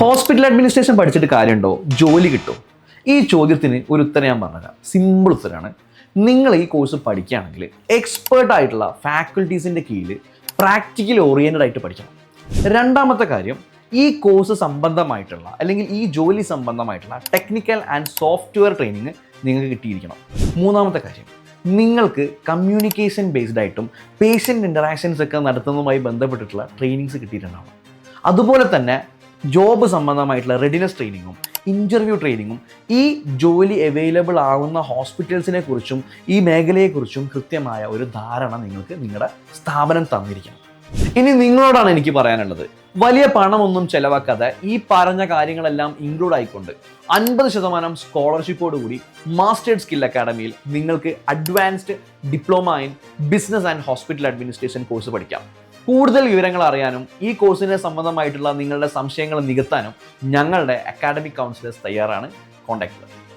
Hospital administration പഠിച്ചിട്ട് കാര്യമുണ്ടോ? ജോലി കിട്ടും ഈ ചോദ്യത്തിന് ഒരു ഉത്തരം ഞാൻ പറഞ്ഞുതരാം. സിമ്പിൾ ഉത്തരമാണ് നിങ്ങൾ ഈ കോഴ്സ് പഠിക്കുകയാണെങ്കിൽ എക്സ്പേർട്ട് ആയിട്ടുള്ള ഫാക്കൽറ്റീസിന്റെ കീഴിൽ പ്രാക്ടിക്കൽ ഓറിയന്റഡ് ആയിട്ട് പഠിക്കണം. രണ്ടാമത്തെ കാര്യം ഈ കോഴ്സ് സംബന്ധമായിട്ടുള്ള അല്ലെങ്കിൽ ഈ ജോലി സംബന്ധമായിട്ടുള്ള ടെക്നിക്കൽ ആൻഡ് സോഫ്റ്റ്വെയർ ട്രെയിനിങ് നിങ്ങൾക്ക് കിട്ടിയിരിക്കണം. മൂന്നാമത്തെ കാര്യം നിങ്ങൾക്ക് കമ്മ്യൂണിക്കേഷൻ ബേസ്ഡ് ആയിട്ടും പേഷ്യന്റ് ഇന്ററാക്ഷൻസ് ഒക്കെ നടത്തുന്നതുമായി ബന്ധപ്പെട്ടിട്ടുള്ള ട്രെയിനിങ്സ് കിട്ടിയിട്ടുണ്ടാവണം. അതുപോലെ തന്നെ ജോബ് സംബന്ധമായിട്ടുള്ള റെഡിനെസ് ട്രെയിനിങ്ങും ഇന്റർവ്യൂ ട്രെയിനിങ്ങും ഈ ജോലി അവൈലബിൾ ആവുന്ന ഹോസ്പിറ്റൽസിനെ കുറിച്ചും ഈ മേഖലയെക്കുറിച്ചും കൃത്യമായ ഒരു ധാരണ നിങ്ങൾക്ക് നിങ്ങളുടെ സ്ഥാപനം തന്നിരിക്കണം. ഇനി നിങ്ങളോടാണ് എനിക്ക് പറയാനുള്ളത്. വലിയ പണമൊന്നും ചെലവാക്കാതെ ഈ പറഞ്ഞ കാര്യങ്ങളെല്ലാം ഇൻക്ലൂഡ് ആയിക്കൊണ്ട് അൻപത് ശതമാനം സ്കോളർഷിപ്പോട് കൂടി മാസ്റ്റേഡ് സ്കിൽ അക്കാഡമിയിൽ നിങ്ങൾക്ക് advanced diploma in business and hospital administration course പഠിക്കാം. കൂടുതൽ വിവരങ്ങൾ അറിയാനും ഈ കോഴ്സിനെ സംബന്ധമായിട്ടുള്ള നിങ്ങളുടെ സംശയങ്ങൾ നികത്താനും ഞങ്ങളുടെ അക്കാഡമിക് കൗൺസിലേഴ്സ് തയ്യാറാണ്. കോൺടാക്ട് ചെയ്യുക